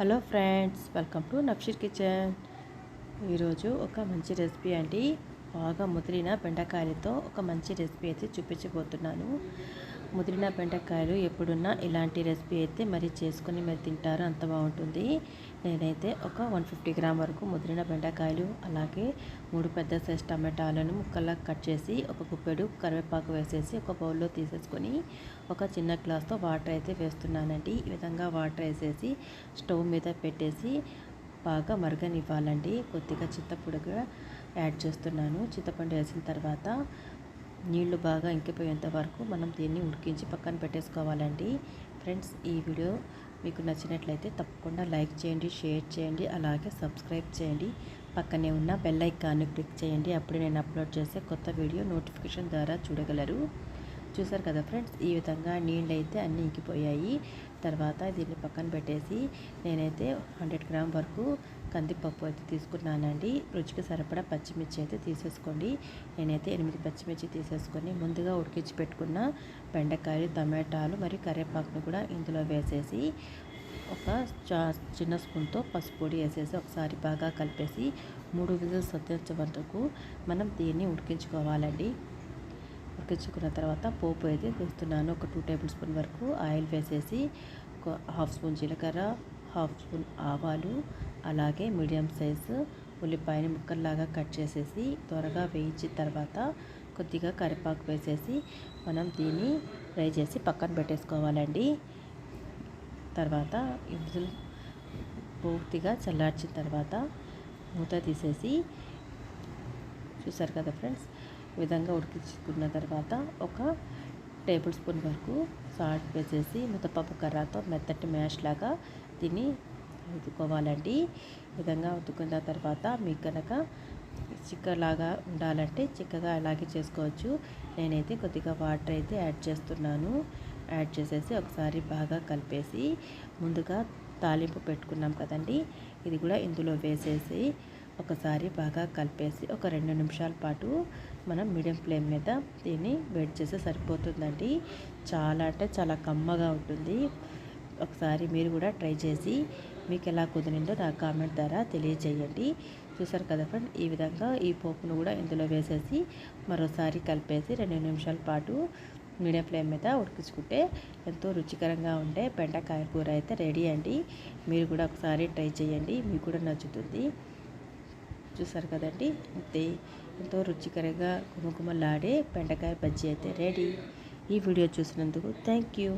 Hello friends welcome to Nakshir kitchen. ఈరోజు ఒక మంచి రెసిపీ అండి. బాగా ముదిరిన బెండకాయలతో ఒక మంచి రెసిపీ అయితే చూపించబోతున్నాను. ముదిరిన బెండకాయలు ఎప్పుడున్నా ఇలాంటి రెసిపీ అయితే మరి చేసుకొని మరి తింటారు అంత బాగుంటుంది. నేనైతే ఒక వన్ ఫిఫ్టీ గ్రామ్ వరకు ముదిరిన బెండకాయలు అలాగే మూడు పెద్ద సైజ్ టమాటాలను ముక్కల్లా కట్ చేసి ఒక గుప్పెడు కరివేపాకు వేసేసి ఒక బౌల్లో తీసేసుకొని ఒక చిన్న గ్లాస్తో వాటర్ అయితే వేస్తున్నానండి. ఈ విధంగా వాటర్ వేసేసి స్టవ్ మీద పెట్టేసి బాగా మరగనివ్వాలండి. కొద్దిగా చిత్తపుడుగా యాడ్ చేస్తున్నాను. చింతపండు వేసిన తర్వాత నీళ్ళు బాగా ఇంకిపోయేంత వరకు మనం దీన్ని ఉడికించి పక్కన పెట్టేసుకోవాలండి. ఫ్రెండ్స్ ఈ వీడియో మీకు నచ్చినట్లయితే తప్పకుండా లైక్ చేయండి షేర్ చేయండి అలాగే సబ్స్క్రైబ్ చేయండి. పక్కనే ఉన్న బెల్ ఐకాన్ని క్లిక్ చేయండి. అప్పుడు నేను అప్లోడ్ చేసే కొత్త వీడియో నోటిఫికేషన్ ద్వారా చూడగలరు. చూసారు కదా ఫ్రెండ్స్ ఈ విధంగా నీళ్ళు అయితే అన్నీ ఇంకిపోయాయి. తర్వాత దీన్ని పక్కన పెట్టేసి నేనైతే హండ్రెడ్ గ్రామ్ వరకు కందిపప్పు అయితే తీసుకున్నానండి. రుచికి సరిపడా పచ్చిమిర్చి అయితే తీసేసుకోండి. నేనైతే ఎనిమిది పచ్చిమిర్చి తీసేసుకొని ముందుగా ఉడికించి పెట్టుకున్న బెండకాయలు టమాటాలు మరియు కరివేపాకును కూడా ఇందులో వేసేసి ఒక చా చిన్న స్పూన్తో పసుపు పొడి వేసేసి ఒకసారి బాగా కలిపేసి మూడు విజిల్స్ వచ్చే వరకు మనం దీన్ని ఉడికించుకోవాలండి. ఉడికించుకున్న తర్వాత పోపు అయితే వేస్తున్నాను. ఒక టూ టేబుల్ స్పూన్ వరకు ఆయిల్ వేసేసి ఒక హాఫ్ స్పూన్ జీలకర్ర హాఫ్ స్పూన్ ఆవాలు అలాగే మీడియం సైజు ఉల్లిపాయని ముక్కల్లాగా కట్ చేసేసి త్వరగా వేయించిన తర్వాత కొద్దిగా కరివేపాకు వేసేసి మనం దీన్ని ఫ్రై చేసి పక్కన పెట్టేసుకోవాలండి. తర్వాత విజిల్ పూర్తిగా చల్లార్చిన తర్వాత మూత తీసేసి చూసారు కదా ఫ్రెండ్స్? విధంగా ఉడికించుకున్న తర్వాత ఒక టేబుల్ స్పూన్ వరకు సాల్ట్ వేసేసి ముద్దపప్పు కర్రతో మెత్తటి మ్యాష్ లాగా తిని ఉతుకోవాలండి ఈ విధంగా ఉతుకున్న తర్వాత మీకు కనుక చిక్కలాగా ఉండాలంటే చిక్కగా అలాగే చేసుకోవచ్చు. నేనైతే కొద్దిగా వాటర్ అయితే యాడ్ చేస్తున్నాను. యాడ్ చేసేసి ఒకసారి బాగా కలిపేసి ముందుగా తాలింపు పెట్టుకున్నాం కదండి. ఇది కూడా ఇందులో వేసేసి ఒకసారి బాగా కలిపేసి ఒక రెండు నిమిషాల పాటు మనం మీడియం ఫ్లేమ్ మీద దీన్ని వేడి చేస్తే సరిపోతుందండి. చాలా అంటే చాలా కమ్మగా ఉంటుంది. ఒకసారి మీరు కూడా ట్రై చేసి మీకు ఎలా కుదిరిందో నా కామెంట్ ద్వారా తెలియజేయండి. చూసారు కదా ఫ్రెండ్ ఈ విధంగా ఈ పోపును కూడా ఇందులో వేసేసి మరోసారి కలిపేసి రెండు నిమిషాల పాటు మీడియం ఫ్లేమ్ మీద ఉడికించుకుంటే ఎంతో రుచికరంగా ఉండే బెండకాయ కూర అయితే రెడీ అండి. మీరు కూడా ఒకసారి ట్రై చేయండి మీకు కూడా నచ్చుతుంది. చూసారు కదండి? అంతే ఎంతో రుచికరంగా గుమగుమలాడే బెండకాయ బజ్జీ అయితే రెడీ. ఈ వీడియో చూసినందుకు థ్యాంక్ యూ